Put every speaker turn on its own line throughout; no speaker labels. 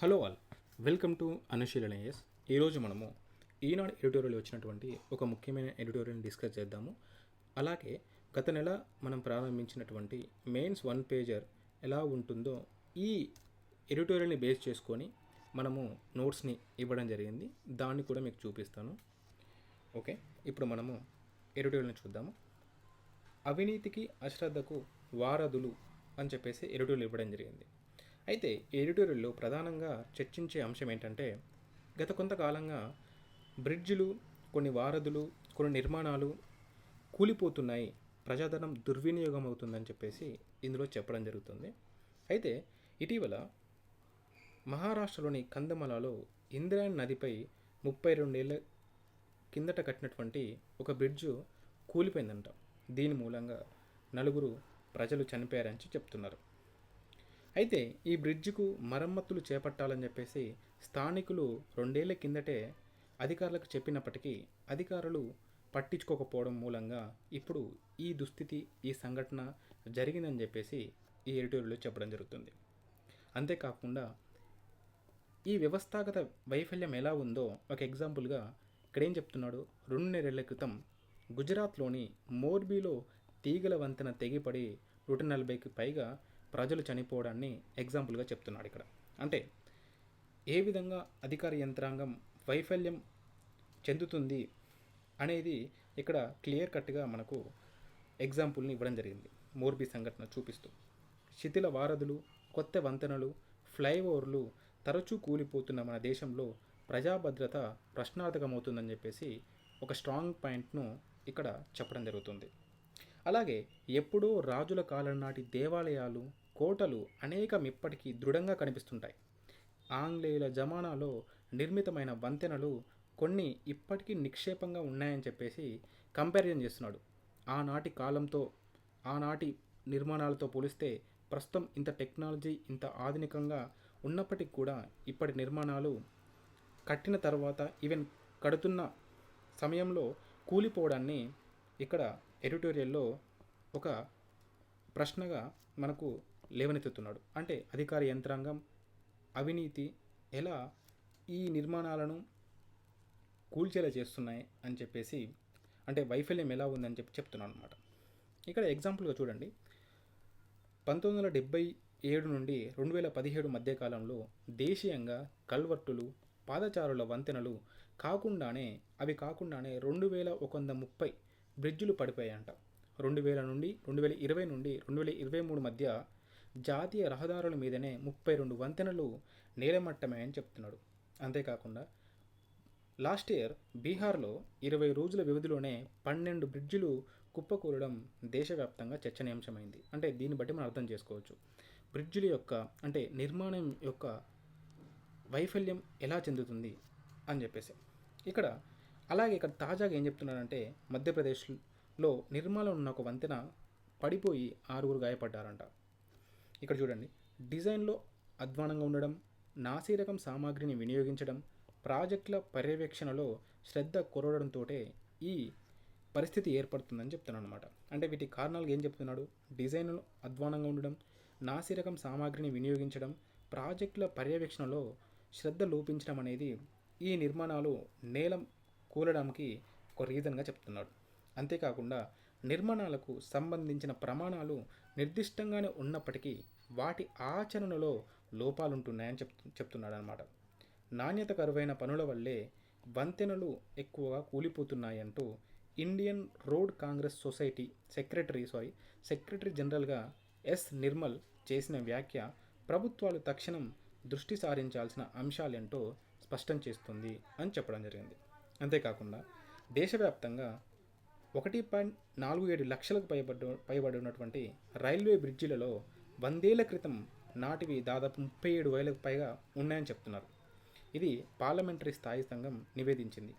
Hello all. Welcome to Anusheelana S ఈరోజు మనము ఈనాడు editorial వచ్చినటువంటి ఒక ముఖ్యమైన ఎడిటోరియల్ని డిస్కస్ చేద్దాము. అలాగే గత నెల మనం ప్రారంభించినటువంటి మెయిన్స్ వన్ పేజర్ ఎలా ఉంటుందో ఈ ఎడిటోరియల్ని బేస్ చేసుకొని మనము నోట్స్ని ఇవ్వడం జరిగింది. దాన్ని కూడా మీకు చూపిస్తాను. ఓకే ఇప్పుడు మనము ఎడిటోరియల్ని చూద్దాము. అవినీతికి అశ్రద్ధకు వారధులు అని చెప్పేసి ఎడిటోరియల్ ఇవ్వడం జరిగింది. అయితే ఈ ఎడిటోరియల్లో ప్రధానంగా చర్చించే అంశం ఏంటంటే గత కొంతకాలంగా బ్రిడ్జిలు కొన్ని వారధులు కొన్ని నిర్మాణాలు కూలిపోతున్నాయి. ప్రజాధనం దుర్వినియోగం అవుతుందని చెప్పేసి ఇందులో చెప్పడం జరుగుతుంది. అయితే ఇటీవల మహారాష్ట్రలోని కందమలలో ఇంద్రాయణ్ నదిపై ముప్పై రెండేళ్ళ కిందట కట్టినటువంటి ఒక బ్రిడ్జు కూలిపోయిందంట. దీని మూలంగా నలుగురు ప్రజలు చనిపోయారని చెప్తున్నారు. అయితే ఈ బ్రిడ్జికు మరమ్మతులు చేపట్టాలని చెప్పేసి స్థానికులు రెండేళ్ళ కిందటే అధికారులకు చెప్పినప్పటికీ అధికారులు పట్టించుకోకపోవడం మూలంగా ఇప్పుడు ఈ దుస్థితి ఈ సంఘటన జరిగిందని చెప్పేసి ఈ ఎడిటోరియల్లో చెప్పడం జరుగుతుంది. అంతేకాకుండా ఈ వ్యవస్థాగత వైఫల్యం ఎలా ఉందో ఒక ఎగ్జాంపుల్గా ఇక్కడ ఏం చెప్తున్నాడు? రెండున్నరేళ్ళ క్రితం గుజరాత్లోని మోర్బీలో తీగల వంతెన తెగిపడి నూట నలభైకి పైగా ప్రజలు చనిపోవడాన్ని ఎగ్జాంపుల్గా చెప్తున్నాడు ఇక్కడ. అంటే ఏ విధంగా అధికార యంత్రాంగం వైఫల్యం చెందుతుంది అనేది ఇక్కడ క్లియర్ కట్గా మనకు ఎగ్జాంపుల్ని ఇవ్వడం జరిగింది. మోర్బీ సంఘటన చూపిస్తూ. శిథిల వారధులు కొత్త వంతెనలు ఫ్లైఓవర్లు తరచూ కూలిపోతున్న మన దేశంలో ప్రజాభద్రత ప్రశ్నార్థకమవుతుందని చెప్పేసి ఒక స్ట్రాంగ్ పాయింట్ను ఇక్కడ చెప్పడం జరుగుతుంది. అలాగే ఎప్పుడో రాజుల కాలం నాటి దేవాలయాలు కోటలు అనేకం ఇప్పటికీ దృఢంగా కనిపిస్తుంటాయి. ఆంగ్లేయుల జమానాలో నిర్మితమైన వంతెనలు కొన్ని ఇప్పటికీ నిక్షేపంగా ఉన్నాయని చెప్పేసి కంపారిజన్ చేస్తున్నాడు. ఆనాటి కాలంతో ఆనాటి నిర్మాణాలతో పోలిస్తే ప్రస్తుతం ఇంత టెక్నాలజీ ఇంత ఆధునికంగా ఉన్నప్పటికీ కూడా ఇప్పటి నిర్మాణాలు కట్టిన తర్వాత ఈవెన్ కడుతున్న సమయంలో కూలిపోవడాన్ని ఇక్కడ ఎడిటోరియల్లో ఒక ప్రశ్నగా మనకు లేవనెత్తుతున్నాడు. అంటే అధికార యంత్రాంగం అవినీతి ఎలా ఈ నిర్మాణాలను కూల్చేలా చేస్తున్నాయి అని చెప్పేసి అంటే వైఫల్యం ఎలా ఉందని చెప్పి చెప్తున్నాను అనమాట ఇక్కడ ఎగ్జాంపుల్గా చూడండి. పంతొమ్మిది వందల డెబ్బై ఏడు నుండి రెండు వేల పదిహేడు మధ్యకాలంలో దేశీయంగా కల్వర్టులు పాదచారుల వంతెనలు కాకుండానే అవి కాకుండానే రెండు వేల ఒక వంద ముప్పై బ్రిడ్జులు పడిపోయాయంట. రెండు వేల నుండి రెండు వేల ఇరవై నుండి రెండు వేల ఇరవై మూడు మధ్య జాతీయ రహదారుల మీదనే ముప్పై రెండు వంతెనలు నేలమట్టమే అని చెప్తున్నాడు. అంతేకాకుండా లాస్ట్ ఇయర్ బీహార్లో ఇరవై రోజుల వ్యవధిలోనే పన్నెండు బ్రిడ్జిలు కుప్పకూలడం దేశవ్యాప్తంగా చర్చనీయాంశమైంది. అంటే దీన్ని బట్టి మనం అర్థం చేసుకోవచ్చు. బ్రిడ్జిల యొక్క అంటే నిర్మాణం యొక్క వైఫల్యం ఎలా చెందుతుంది అని చెప్పేసి. ఇక్కడ అలాగే ఇక్కడ తాజాగా ఏం చెప్తున్నారంటే మధ్యప్రదేశ్లో నిర్మాణం ఉన్న ఒక వంతెన పడిపోయి ఆరుగురు గాయపడ్డారంట. ఇక్కడ చూడండి. డిజైన్లో అధ్వానంగా ఉండడం నాసిరకం సామాగ్రిని వినియోగించడం ప్రాజెక్టుల పర్యవేక్షణలో శ్రద్ధ కొరవడంతో ఈ పరిస్థితి ఏర్పడుతుందని చెప్తున్నాను అనమాట అంటే వీటి కారణాలు ఏం చెప్తున్నాడు? డిజైన్లు అధ్వానంగా ఉండడం నాసిరకం సామాగ్రిని వినియోగించడం ప్రాజెక్టుల పర్యవేక్షణలో శ్రద్ధ లోపించడం అనేది ఈ నిర్మాణాలు నేలం కూలడానికి ఒక రీజన్గా చెప్తున్నాడు. అంతేకాకుండా నిర్మాణాలకు సంబంధించిన ప్రమాణాలు నిర్దిష్టంగానే ఉన్నప్పటికీ వాటి ఆచరణలో లోపాలుంటున్నాయని చెప్ చెప్తున్నాడు అనమాట నాణ్యత కరువైన పనుల వల్లే వంతెనలు ఎక్కువగా కూలిపోతున్నాయంటూ Indian road congress society secretary sorry secretary జనరల్గా ఎస్ నిర్మల్ చేసిన వ్యాఖ్య ప్రభుత్వాలు తక్షణం దృష్టి సారించాల్సిన అంశాలేంటో స్పష్టం చేస్తుంది అని చెప్పడం జరిగింది. అంతేకాకుండా దేశవ్యాప్తంగా ఒకటి పాయింట్ నాలుగు ఏడు లక్షలకు పైబడి పైబడి ఉన్నటువంటి రైల్వే బ్రిడ్జిలలో వందేళ్ళ క్రితం నాటివి దాదాపు ముప్పై ఏడు వేలకు పైగా ఉన్నాయని చెప్తున్నారు. ఇది పార్లమెంటరీ స్థాయి సంఘం నివేదించింది.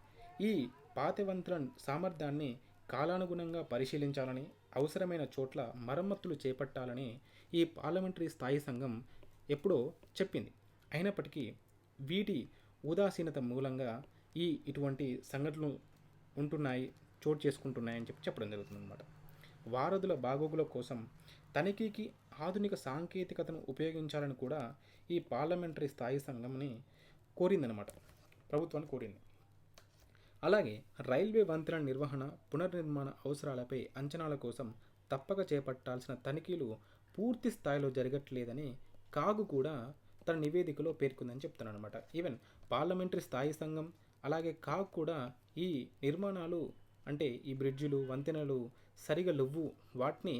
ఈ పాతవంతుల సామర్థ్యాన్ని కాలానుగుణంగా పరిశీలించాలని అవసరమైన చోట్ల మరమ్మతులు చేపట్టాలని ఈ పార్లమెంటరీ స్థాయి సంఘం ఎప్పుడో చెప్పింది. అయినప్పటికీ వీటి ఉదాసీనత మూలంగా ఈ ఇటువంటి సంఘటనలు ఉంటున్నాయి చోటు చేసుకుంటున్నాయని చెప్పి చెప్పడం జరుగుతుంది అనమాట వారధుల బాగోగుల కోసం తనిఖీకి ఆధునిక సాంకేతికతను ఉపయోగించాలని కూడా ఈ పార్లమెంటరీ స్థాయి సంఘంని కోరిందనమాట ప్రభుత్వాన్ని కోరింది. అలాగే రైల్వే వంతెన నిర్వహణ పునర్నిర్మాణ అవసరాలపై అంచనాల కోసం తప్పక చేపట్టాల్సిన తనిఖీలు పూర్తి స్థాయిలో జరగట్లేదని కాగు కూడా తన నివేదికలో పేర్కొందని చెప్తున్నాను అనమాట ఈవెన్ పార్లమెంటరీ స్థాయి సంఘం అలాగే కాగ్ కూడా ఈ నిర్మాణాలు అంటే ఈ బ్రిడ్జిలు వంతెనలు సరిగా లేవు. వాటిని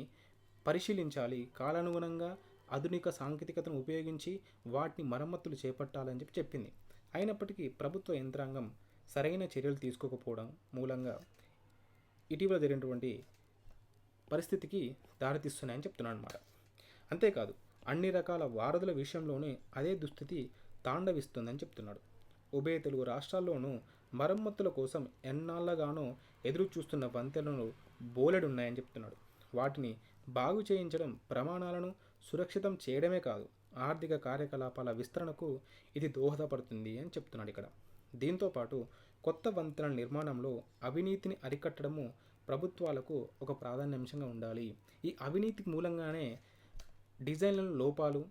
పరిశీలించాలి. కాలానుగుణంగా ఆధునిక సాంకేతికతను ఉపయోగించి వాటిని మరమ్మతులు చేపట్టాలని చెప్పి చెప్పింది. అయినప్పటికీ ప్రభుత్వ యంత్రాంగం సరైన చర్యలు తీసుకోకపోవడం మూలంగా ఇటీవల జరిగినటువంటి పరిస్థితికి దారితీస్తున్నాయని చెప్తున్నాను అనమాట అంతేకాదు అన్ని రకాల వారధుల విషయంలోనే అదే దుస్థితి తాండవిస్తుందని చెప్తున్నాడు. ఉభయ తెలుగు రాష్ట్రాల్లోనూ మరమ్మతుల కోసం ఎన్నాళ్ళగానో ఎదురు చూస్తున్న వంతెనలు బోలెడున్నాయని చెప్తున్నాడు. వాటిని బాగు చేయించడం ప్రమాణాలను సురక్షితం చేయడమే కాదు ఆర్థిక కార్యకలాపాల విస్తరణకు ఇది దోహదపడుతుంది అని చెప్తున్నాడు ఇక్కడ. దీంతోపాటు కొత్త వంతెనల నిర్మాణంలో అవినీతిని అరికట్టడము ప్రభుత్వాలకు ఒక ప్రాధాన్యాంశంగా ఉండాలి. ఈ అవినీతికి మూలంగానే డిజైన్లను లోపాలు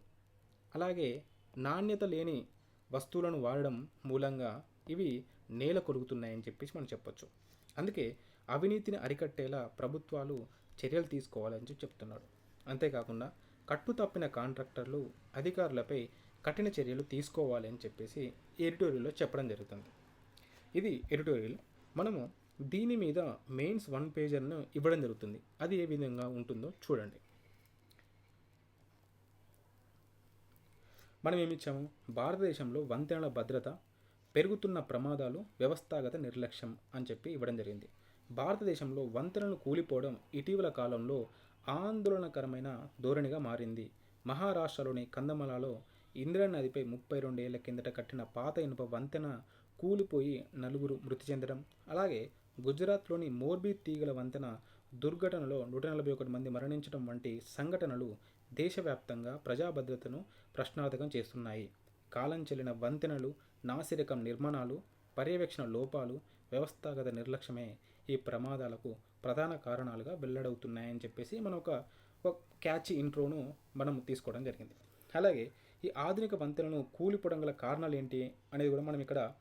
అలాగే నాణ్యత లేని వస్తువులను వాడడం మూలంగా ఇవి నేల కొరుగుతున్నాయని చెప్పేసి మనం చెప్పొచ్చు. అందుకే అవినీతిని అరికట్టేలా ప్రభుత్వాలు చర్యలు తీసుకోవాలని చెప్పి చెప్తున్నాడు. అంతేకాకుండా కట్టు తప్పిన కాంట్రాక్టర్లు అధికారులపై కఠిన చర్యలు తీసుకోవాలి అని చెప్పేసి ఎడిటోరియల్లో చెప్పడం జరుగుతుంది. ఇది ఎడిటోరియల్. మనము దీని మీద మెయిన్స్ వన్ పేజర్ను ఇవ్వడం జరుగుతుంది. అది ఏ విధంగా ఉంటుందో చూడండి. మనం ఏమిచ్చాము భారతదేశంలో వంతెనల భద్రత పెరుగుతున్న ప్రమాదాలు వ్యవస్థాగత నిర్లక్ష్యం అని చెప్పి ఇవ్వడం జరిగింది. భారతదేశంలో వంతెనలు కూలిపోవడం ఇటీవల కాలంలో ఆందోళనకరమైన ధోరణిగా మారింది. మహారాష్ట్రలోని కందమలలో ఇందిరా నదిపై ముప్పై రెండేళ్ళ కిందట కట్టిన పాత ఇనుప వంతెన కూలిపోయి నలుగురు మృతి చెందడం అలాగే గుజరాత్లోని మోర్బీ తీగల వంతెన దుర్ఘటనలో నూట నలభై ఒకటి మంది మరణించడం వంటి సంఘటనలు దేశవ్యాప్తంగా ప్రజాభద్రతను ప్రశ్నార్థకం చేస్తున్నాయి. కాలం చెల్లిన వంతెనలు నాసిరకం నిర్మాణాలు పర్యవేక్షణ లోపాలు వ్యవస్థాగత నిర్లక్ష్యమే ఈ ప్రమాదాలకు ప్రధాన కారణాలుగా వెల్లడవుతున్నాయని చెప్పేసి మనం ఒక క్యాచ్ ఇంట్రోను మనం తీసుకోవడం జరిగింది. అలాగే ఈ ఆధునిక వంతెనలను కూలిపోవడం గల కారణాలు ఏంటి అనేది కూడా మనం ఇక్కడ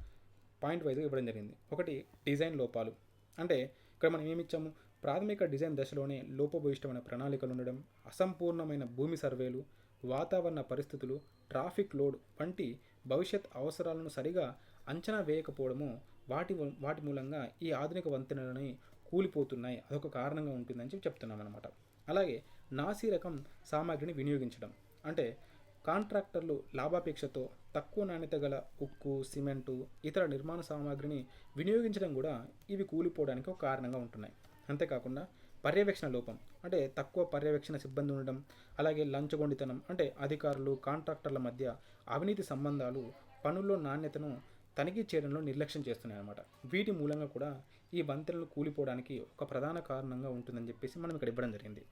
పాయింట్ వైజ్గా ఇవ్వడం జరిగింది. ఒకటి డిజైన్ లోపాలు. అంటే ఇక్కడ మనం ఏమిచ్చాము? ప్రాథమిక డిజైన్ దశలోనే లోపభూయిష్టమైన ప్రణాళికలు ఉండడం అసంపూర్ణమైన భూమి సర్వేలు వాతావరణ పరిస్థితులు ట్రాఫిక్ లోడ్ వంటి భవిష్యత్ అవసరాలను సరిగా అంచనా వేయకపోవడము వాటి వాటి మూలంగా ఈ ఆధునిక వంతెనలని కూలిపోతున్నాయి. అదొక కారణంగా ఉంటుందని చెప్పి చెప్తున్నాం అనమాట అలాగే నాసీ రకం సామాగ్రిని వినియోగించడం. అంటే కాంట్రాక్టర్లు లాభాపేక్షతో తక్కువ నాణ్యత గల ఉక్కు సిమెంటు ఇతర నిర్మాణ సామాగ్రిని వినియోగించడం కూడా ఇవి కూలిపోవడానికి ఒక కారణంగా ఉంటున్నాయి. అంతేకాకుండా పర్యవేక్షణ లోపం అంటే తక్కువ పర్యవేక్షణ సిబ్బంది ఉండడం అలాగే లంచగొండితనం అంటే అధికారులు కాంట్రాక్టర్ల మధ్య అవినీతి సంబంధాలు పనుల్లో నాణ్యతను తనిఖీ చేయడంలో నిర్లక్ష్యం చేస్తున్నాయి అన్నమాట వీటి మూలంగా కూడా ఈ వంతెనలు కూలిపోవడానికి ఒక ప్రధాన కారణంగా ఉంటుందని చెప్పేసి మనం ఇక్కడ ఇవ్వడం జరిగింది.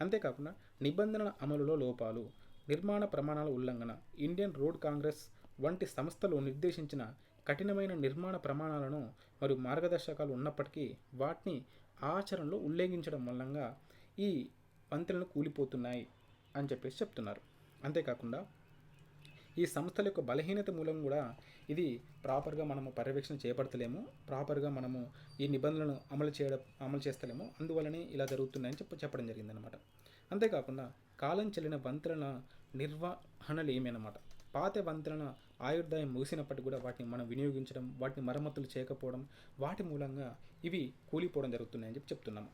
అంతేకాకుండా నిబంధనల అమలులో లోపాలు నిర్మాణ ప్రమాణాల ఉల్లంఘన ఇండియన్ రోడ్ కాంగ్రెస్ వంటి సంస్థలు నిర్దేశించిన కఠినమైన నిర్మాణ ప్రమాణాలను మరియు మార్గదర్శకాలు ఉన్నప్పటికీ వాటిని ఆచరణలో ఉల్లేఖించడం మూలంగా ఈ వంతెనలు కూలిపోతున్నాయి అని చెప్పేసి చెప్తున్నారు. అంతేకాకుండా ఈ సంస్థల యొక్క బలహీనత మూలం కూడా ఇది ప్రాపర్గా మనము పర్యవేక్షణ చేపడతలేము ప్రాపర్గా మనము ఈ నిబంధనలను అమలు చేయడం అమలు చేస్తలేము అందువలనే ఇలా జరుగుతున్నాయని చెప్ప చెప్పడం జరిగిందనమాట అంతేకాకుండా కాలం చెల్లిన వంతెనల నిర్వహణలు ఏమన్నమాట పాత వంతెనల ఆయుర్దాయం ముగిసినప్పటికీ కూడా వాటిని మనం వినియోగించడం వాటిని మరమ్మతులు చేయకపోవడం వాటి మూలంగా ఇవి కూలిపోవడం జరుగుతున్నాయని చెప్పి చెప్తున్నాము.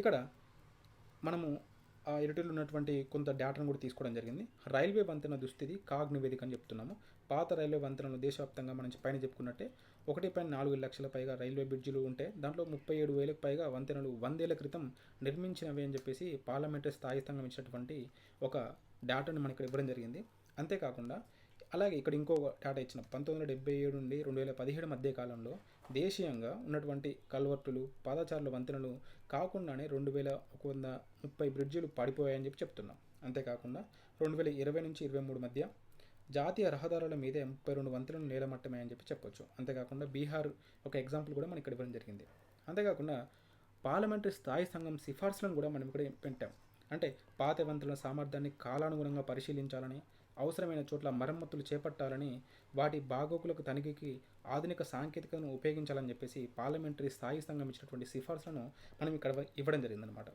ఇక్కడ మనము ఆ ఎడిటర్లో ఉన్నటువంటి కొంత డేటాను కూడా తీసుకోవడం జరిగింది. రైల్వే వంతెన దుస్థితి కాగ్ నివేదిక అని చెప్తున్నాము. పాత రైల్వే వంతెనలు దేశవ్యాప్తంగా మనం పైన చెప్పుకున్నట్టే ఒకటి పాయింట్ నాలుగు లక్షల పైగా రైల్వే బ్రిడ్జిలు ఉంటే దాంట్లో ముప్పై ఏడు వేలకు పైగా వంతెనలు వందేళ్ళ క్రితం నిర్మించినవి అని చెప్పేసి పార్లమెంటరీ స్థాయి సంఘం ఇచ్చినటువంటి ఒక డేటాను మనకి ఇవ్వడం జరిగింది. అంతేకాకుండా అలాగే ఇక్కడ ఇంకో డాటా ఇచ్చిన పంతొమ్మిది వందల డెబ్బై ఏడు నుండి రెండు వేల పదిహేడు మధ్య కాలంలో దేశీయంగా ఉన్నటువంటి కల్వర్టులు పాదచారుల వంతెనలు కాకుండానే రెండు వేల ఒక వంద ముప్పై బ్రిడ్జిలు పడిపోయాయని చెప్పి చెప్తున్నాం. అంతేకాకుండా రెండు వేల ఇరవై నుంచి ఇరవై మూడు మధ్య జాతీయ రహదారుల మీదే ముప్పై రెండు వంతెనలు నేలమట్టమే అని చెప్పి చెప్పొచ్చు. అంతేకాకుండా బీహార్ ఒక ఎగ్జాంపుల్ కూడా మనం ఇక్కడ ఇవ్వడం జరిగింది. అంతేకాకుండా పార్లమెంటరీ స్థాయి సంఘం సిఫార్సులను కూడా మనం ఇక్కడ పెట్టాం. అంటే పాత వంతుల సామర్థ్యాన్ని కాలానుగుణంగా పరిశీలించాలని అవసరమైన చోట్ల మరమ్మతులు చేపట్టాలని వాటి బాగోగులకు తనిఖీకి ఆధునిక సాంకేతికతను ఉపయోగించాలని చెప్పేసి పార్లమెంటరీ స్థాయి సంఘం ఇచ్చినటువంటి సిఫార్సులను మనం ఇక్కడ ఇవ్వడం జరిగిందనమాట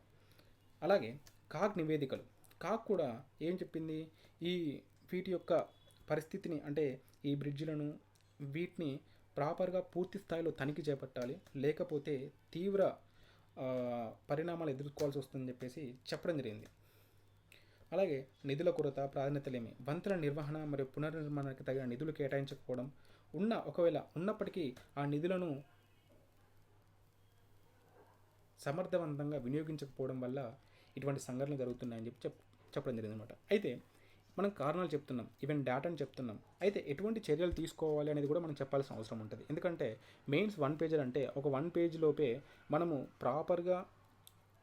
అలాగే కాక్ నివేదికలు. కాక్ కూడా ఏం చెప్పింది? ఈ వీటి యొక్క పరిస్థితిని అంటే ఈ బ్రిడ్జిలను వీటిని ప్రాపర్గా పూర్తి స్థాయిలో తనిఖీ చేపట్టాలి. లేకపోతే తీవ్ర పరిణామాలు ఎదుర్కోవాల్సి వస్తుందని చెప్పేసి చెప్పడం జరిగింది. అలాగే నిధుల కొరత ప్రాధాన్యతలేమి. వంతెన నిర్వహణ మరియు పునర్నిర్మాణానికి తగిన నిధులు కేటాయించకపోవడం ఉన్న ఒకవేళ ఉన్నప్పటికీ ఆ నిధులను సమర్థవంతంగా వినియోగించకపోవడం వల్ల ఇటువంటి సంఘటనలు జరుగుతున్నాయని చెప్పి చెప్ చెప్పడం జరిగింది అనమాట అయితే మనం కారణాలు చెప్తున్నాం. ఈవెన్ డేటాను చెప్తున్నాం. అయితే ఎటువంటి చర్యలు తీసుకోవాలి అనేది కూడా మనం చెప్పాల్సిన అవసరం ఉంటుంది. ఎందుకంటే మెయిన్స్ వన్ పేజర్ అంటే ఒక వన్ పేజ్ లోపే మనము ప్రాపర్గా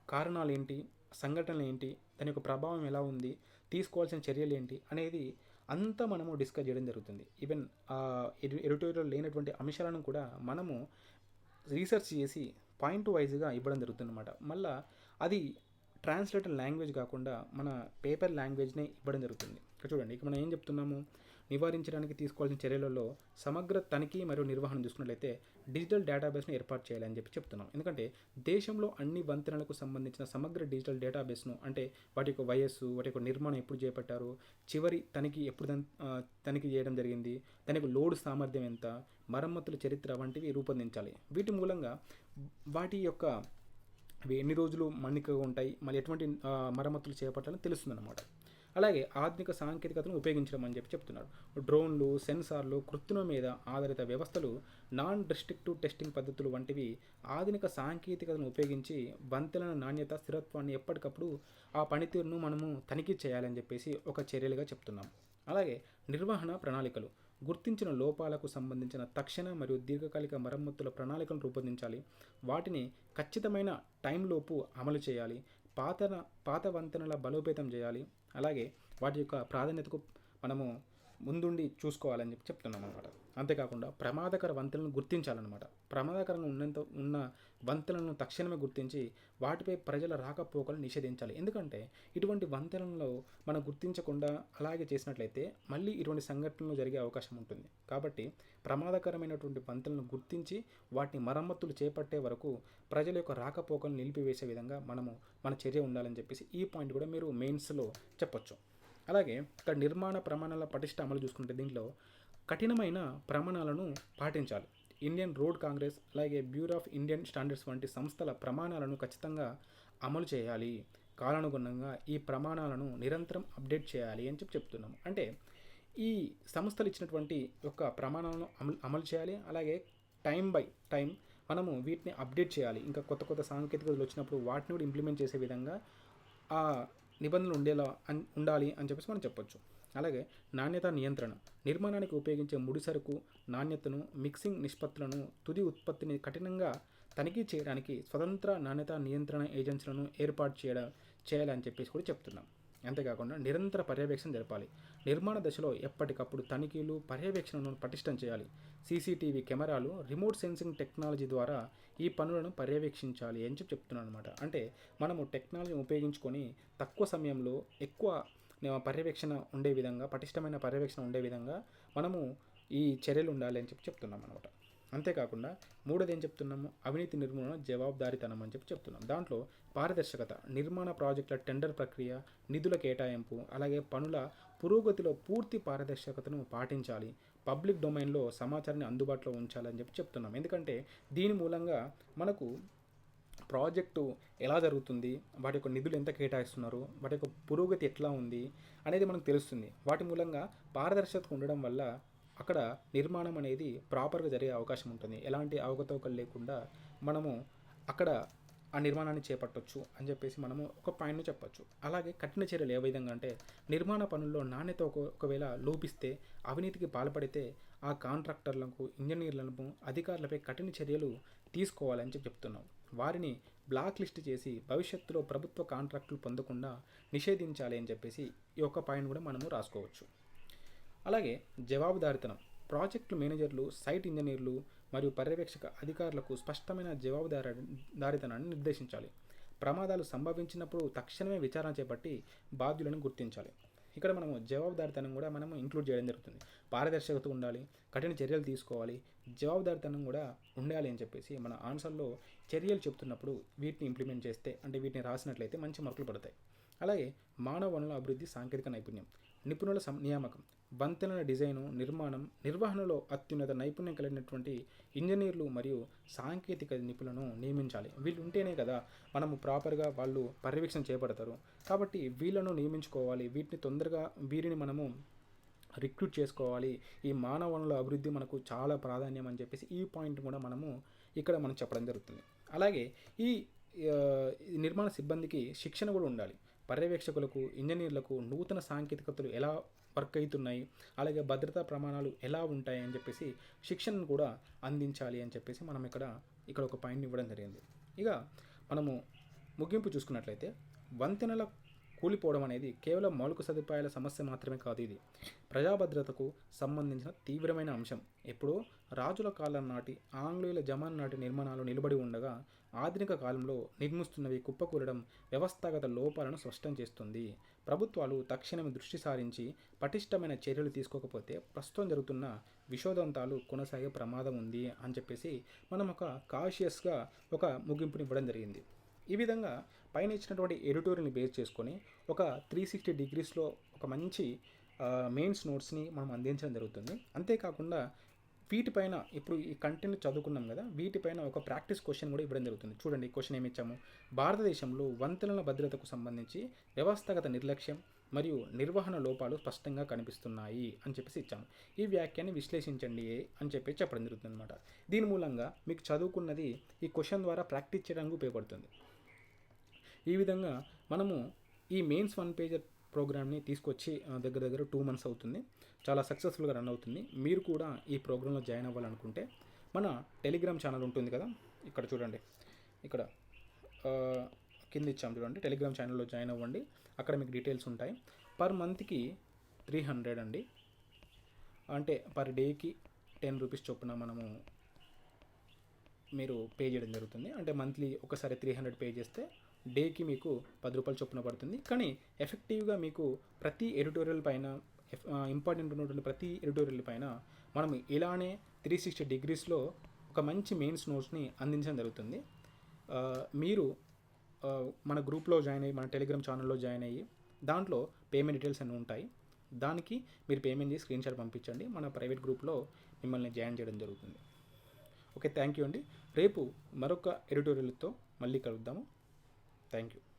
కారణాలు ఏంటి సంఘటనలు ఏంటి దాని యొక్క ప్రభావం ఎలా ఉంది తీసుకోవాల్సిన చర్యలు ఏంటి అనేది అంతా మనము డిస్కస్ చేయడం జరుగుతుంది. ఈవెన్ ఎడిటోరియల్ లేనటువంటి అంశాలను కూడా మనము రీసెర్చ్ చేసి పాయింట్ వైజ్గా ఇవ్వడం జరుగుతుందన్నమాట. మళ్ళీ అది ట్రాన్స్లేటర్ లాంగ్వేజ్ కాకుండా మన పేపర్ లాంగ్వేజ్నే ఇవ్వడం జరుగుతుంది. ఇక్కడ చూడండి. ఇక్కడ మనం ఏం చెప్తున్నాము? నివారించడానికి తీసుకోవాల్సిన చర్యలలో సమగ్ర తనిఖీ మరియు నిర్వహణ చూసుకున్నట్లయితే డిజిటల్ డేటాబేస్ను ఏర్పాటు చేయాలని చెప్పి చెప్తున్నాం. ఎందుకంటే దేశంలో అన్ని వంతెనలకు సంబంధించిన సమగ్ర డిజిటల్ డేటాబేస్ను అంటే వాటి యొక్క వయస్సు వాటి యొక్క నిర్మాణం ఎప్పుడు చేపట్టారు చివరి తనిఖీ ఎప్పుడు తనిఖీ చేయడం జరిగింది దానికి లోడ్ సామర్థ్యం ఎంత మరమ్మతుల చరిత్ర వంటివి రూపొందించాలి. వీటి మూలంగా వాటి యొక్క అవి ఎన్ని రోజులు మన్నికగా ఉంటాయి మళ్ళీ ఎటువంటి మరమ్మతులు చేపట్టాలని తెలుస్తుంది అనమాట అలాగే ఆధునిక సాంకేతికతను ఉపయోగించడం అని చెప్పి చెప్తున్నారు. డ్రోన్లు సెన్సార్లు కృత్రిమ మీద ఆధారిత వ్యవస్థలు నాన్ డిస్ట్రిక్టివ్ టెస్టింగ్ పద్ధతులు వంటివి ఆధునిక సాంకేతికతను ఉపయోగించి వంతెనల నాణ్యత స్థిరత్వాన్ని ఎప్పటికప్పుడు ఆ పనితీరును మనము తనిఖీ చేయాలని చెప్పేసి ఒక చర్యలుగా చెప్తున్నాం. అలాగే నిర్వహణ ప్రణాళికలు. గుర్తించిన లోపాలకు సంబంధించిన తక్షణ మరియు దీర్ఘకాలిక మరమ్మతుల ప్రణాళికలను రూపొందించాలి. వాటిని ఖచ్చితమైన టైంలోపు అమలు చేయాలి. పాత పాత వంతెనల బలోపేతం చేయాలి. అలాగే వాటి యొక్క ప్రాధాన్యతకు మనము ముందుండి చూసుకోవాలని చెప్పి చెప్తున్నాం అనమాట అంతేకాకుండా ప్రమాదకర వంతెనలను గుర్తించాలన్నమాట. ప్రమాదకరంగా ఉన్నంత ఉన్న వంతెనలను తక్షణమే గుర్తించి వాటిపై ప్రజల రాకపోకలు నిషేధించాలి. ఎందుకంటే ఇటువంటి వంతెనలలో మనం గుర్తించకుండా అలాగే చేసినట్లయితే మళ్ళీ ఇటువంటి సంఘటనలు జరిగే అవకాశం ఉంటుంది. కాబట్టి ప్రమాదకరమైనటువంటి వంతెనలను గుర్తించి వాటిని మరమ్మతులు చేపట్టే వరకు ప్రజల యొక్క రాకపోకలను నిలిపివేసే విధంగా మనము మన చర్య ఉండాలని చెప్పేసి ఈ పాయింట్ కూడా మీరు మెయిన్స్లో చెప్పొచ్చు. అలాగే ఇక్కడ నిర్మాణ ప్రమాణాల పటిష్ట అమలు చూసుకుంటే దీంట్లో కఠినమైన ప్రమాణాలను పాటించాలి. ఇండియన్ రోడ్ కాంగ్రెస్ అలాగే బ్యూరో ఆఫ్ ఇండియన్ స్టాండర్డ్స్ వంటి సంస్థల ప్రమాణాలను ఖచ్చితంగా అమలు చేయాలి. కాలానుగుణంగా ఈ ప్రమాణాలను నిరంతరం అప్డేట్ చేయాలి అని చెప్పి చెప్తున్నాము. అంటే ఈ సంస్థలు ఇచ్చినటువంటి యొక్క ప్రమాణాలను అమలు అమలు చేయాలి. అలాగే టైం బై టైం మనము వీటిని అప్డేట్ చేయాలి. ఇంకా కొత్త కొత్త సాంకేతికతలు వచ్చినప్పుడు వాటిని కూడా ఇంప్లిమెంట్ చేసే విధంగా ఆ నిబంధనలు ఉండేలా ఉండాలి అని చెప్పేసి మనం చెప్పొచ్చు. అలాగే నాణ్యత నియంత్రణ. నిర్మాణానికి ఉపయోగించే ముడి సరుకు నాణ్యతను మిక్సింగ్ నిష్పత్తులను తుది ఉత్పత్తిని కఠినంగా తనిఖీ చేయడానికి స్వతంత్ర నాణ్యత నియంత్రణ ఏజెన్సీలను ఏర్పాటు చేయడం చేయాలని చెప్పేసి కూడా చెప్తున్నాం. అంతేకాకుండా నిరంతర పర్యవేక్షణ జరపాలి. నిర్మాణ దశలో ఎప్పటికప్పుడు తనిఖీలు పర్యవేక్షణను పటిష్టం చేయాలి. సీసీటీవీ కెమెరాలు రిమోట్ సెన్సింగ్ టెక్నాలజీ ద్వారా ఈ పనులను పర్యవేక్షించాలి అని చెప్పి చెప్తున్నాను అనమాట అంటే మనము టెక్నాలజీని ఉపయోగించుకొని తక్కువ సమయంలో ఎక్కువ పర్యవేక్షణ ఉండే విధంగా పటిష్టమైన పర్యవేక్షణ ఉండే విధంగా మనము ఈ చర్యలు ఉండాలి అని చెప్పి చెప్తున్నాం అనమాట అంతేకాకుండా మూడోది ఏం చెప్తున్నాము? అవినీతి నిర్మూలన జవాబుదారీతనం అని చెప్పి చెప్తున్నాం. దాంట్లో పారదర్శకత నిర్మాణ ప్రాజెక్టుల టెండర్ ప్రక్రియ నిధుల కేటాయింపు అలాగే పనుల పురోగతిలో పూర్తి పారదర్శకతను పాటించాలి. పబ్లిక్ డొమైన్లో సమాచారాన్ని అందుబాటులో ఉంచాలని చెప్పి చెప్తున్నాం. ఎందుకంటే దీని మూలంగా మనకు ప్రాజెక్టు ఎలా జరుగుతుంది వాటి యొక్క నిధులు ఎంత కేటాయిస్తున్నారు వాటి యొక్క పురోగతి ఎట్లా ఉంది అనేది మనకు తెలుస్తుంది. వాటి మూలంగా పారదర్శకత ఉండడం వల్ల అక్కడ నిర్మాణం అనేది ప్రాపర్గా జరిగే అవకాశం ఉంటుంది. ఎలాంటి అవకతవకలు లేకుండా మనము అక్కడ ఆ నిర్మాణాన్ని చేపట్టొచ్చు అని చెప్పేసి మనము ఒక పాయింట్ని చెప్పొచ్చు. అలాగే కఠిన చర్యలు ఏ విధంగా అంటే నిర్మాణ పనుల్లో నాణ్యత ఒక ఒకవేళ లోపిస్తే అవినీతికి పాల్పడితే ఆ కాంట్రాక్టర్లకు ఇంజనీర్లను అధికారులపై కఠిన చర్యలు తీసుకోవాలని చెప్పి చెప్తున్నాం. వారిని బ్లాక్ లిస్ట్ చేసి భవిష్యత్తులో ప్రభుత్వ కాంట్రాక్టులు పొందకుండా నిషేధించాలి అని చెప్పేసి ఈ ఒక్క పాయింట్ కూడా మనము రాసుకోవచ్చు. అలాగే జవాబుదారితనం. ప్రాజెక్టు మేనేజర్లు సైట్ ఇంజనీర్లు మరియు పర్యవేక్షక అధికారులకు స్పష్టమైన జవాబుదారి దారితనాన్ని నిర్దేశించాలి. ప్రమాదాలు సంభవించినప్పుడు తక్షణమే విచారణ చేపట్టి బాధ్యులను గుర్తించాలి. ఇక్కడ మనము జవాబుదారితనం కూడా మనము ఇంక్లూడ్ చేయడం జరుగుతుంది. పారదర్శకత ఉండాలి కఠిన చర్యలు తీసుకోవాలి జవాబుదారితనం కూడా ఉండాలి అని చెప్పేసి మన ఆన్సర్లో చర్యలు చెప్తున్నప్పుడు వీటిని ఇంప్లిమెంట్ చేస్తే అంటే వీటిని రాసినట్లయితే మంచి మార్కులు పడతాయి. అలాగే మానవ వనరుల అభివృద్ధి సాంకేతిక నైపుణ్యం. నిపుణుల సం నియామకం వంతెనల డిజైను నిర్మాణం నిర్వహణలో అత్యున్నత నైపుణ్యం కలిగినటువంటి ఇంజనీర్లు మరియు సాంకేతిక నిపుణులను నియమించాలి. వీళ్ళు ఉంటేనే కదా మనము ప్రాపర్గా వాళ్ళు పర్యవేక్షణ చేపడతారు. కాబట్టి వీళ్ళను నియమించుకోవాలి. వీటిని తొందరగా వీరిని మనము రిక్రూట్ చేసుకోవాలి. ఈ మానవ వనరుల అభివృద్ధి మనకు చాలా ప్రాధాన్యం అని చెప్పేసి ఈ పాయింట్ కూడా మనము ఇక్కడ మనం చెప్పడం జరుగుతుంది. అలాగే ఈ నిర్మాణ సిబ్బందికి శిక్షణ కూడా ఉండాలి. పర్యవేక్షకులకు ఇంజనీర్లకు నూతన సాంకేతికతలు ఎలా వర్క్ అవుతున్నాయి అలాగే భద్రతా ప్రమాణాలు ఎలా ఉంటాయి అని చెప్పేసి శిక్షణను కూడా అందించాలి అని చెప్పేసి మనం ఇక్కడ ఇక్కడ ఒక పాయింట్ ఇవ్వడం జరిగింది. ఇక మనము ముగింపు చూసుకున్నట్లయితే వంతెనల కూలిపోవడం అనేది కేవలం మౌలిక సదుపాయాల సమస్య మాత్రమే కాదు ఇది. ప్రజాభద్రతకు సంబంధించిన తీవ్రమైన అంశం. ఎప్పుడో రాజుల కాలం నాటి ఆంగ్లేయుల జమాన్ నాటి నిర్మాణాలు నిలబడి ఉండగా ఆధునిక కాలంలో నిర్మిస్తున్నవి కుప్పకూలడం వ్యవస్థాగత లోపాలను స్పష్టం చేస్తుంది. ప్రభుత్వాలు తక్షణమే దృష్టి సారించి పటిష్టమైన చర్యలు తీసుకోకపోతే ప్రస్తుతం జరుగుతున్న విషోదంతాలు కొనసాగే ప్రమాదం ఉంది అని చెప్పేసి మనం ఒక కాషియస్గా ఒక ముగింపుని ఇవ్వడం జరిగింది. ఈ విధంగా పైన ఇచ్చినటువంటి ఎడిటోరియల్ని బేస్ చేసుకొని ఒక త్రీ సిక్స్టీ డిగ్రీస్లో ఒక మంచి మెయిన్స్ నోట్స్ని మనం అందించడం జరుగుతుంది. అంతేకాకుండా వీటిపైన ఇప్పుడు ఈ కంటెంట్ చదువుకున్నాం కదా వీటిపైన ఒక ప్రాక్టీస్ క్వశ్చన్ కూడా ఇవ్వడం జరుగుతుంది. చూడండి క్వశ్చన్ ఏమి ఇచ్చాము? భారతదేశంలో వంతెనల భద్రతకు సంబంధించి వ్యవస్థాగత నిర్లక్ష్యం మరియు నిర్వహణ లోపాలు స్పష్టంగా కనిపిస్తున్నాయి అని చెప్పేసి ఇచ్చాము. ఈ వ్యాఖ్యాన్ని విశ్లేషించండి అని చెప్పి చెప్పడం జరుగుతుంది అనమాట దీని మూలంగా మీకు చదువుకున్నది ఈ క్వశ్చన్ ద్వారా ప్రాక్టీస్ చేయడానికి ఉపయోగపడుతుంది. ఈ విధంగా మనము ఈ మెయిన్స్ వన్ పేజ్ ప్రోగ్రామ్ని తీసుకొచ్చి దగ్గర దగ్గర టూ మంత్స్ అవుతుంది. చాలా సక్సెస్ఫుల్గా రన్ అవుతుంది. మీరు కూడా ఈ ప్రోగ్రాంలో జాయిన్ అవ్వాలనుకుంటే మన టెలిగ్రామ్ ఛానల్ ఉంటుంది కదా ఇక్కడ చూడండి. ఇక్కడ కింద ఇచ్చాం చూడండి. టెలిగ్రామ్ ఛానల్లో జాయిన్ అవ్వండి. అక్కడ మీకు డీటెయిల్స్ ఉంటాయి. పర్ మంత్కి త్రీ హండ్రెడ్ అండి. అంటే పర్ డేకి టెన్ రూపీస్ చొప్పున మనము మీరు పే చేయడం జరుగుతుంది. అంటే మంత్లీ ఒకసారి త్రీ హండ్రెడ్ పే చేస్తే డేకి మీకు పది రూపాయలు చొప్పున పడుతుంది. కానీ ఎఫెక్టివ్గా మీకు ప్రతి ఎడిటోరియల్ పైన ఇంపార్టెంట్ ఉన్నటువంటి ప్రతి ఎడిటోరియల్ పైన మనం ఇలానే త్రీ సిక్స్టీ డిగ్రీస్లో ఒక మంచి మెయిన్స్ నోట్స్ని అందించడం జరుగుతుంది. మీరు మన గ్రూప్లో జాయిన్ అయ్యి మన టెలిగ్రామ్ ఛానల్లో జాయిన్ అయ్యి దాంట్లో పేమెంట్ డీటెయిల్స్ అన్నీ ఉంటాయి. దానికి మీరు పేమెంట్ చేసి స్క్రీన్ షాట్ పంపించండి. మన ప్రైవేట్ గ్రూప్లో మిమ్మల్ని జాయిన్ చేయడం జరుగుతుంది. ఓకే థ్యాంక్ యూ అండి. రేపు మరొక ఎడిటోరియల్తో మళ్ళీ కలుద్దాము. Thank you.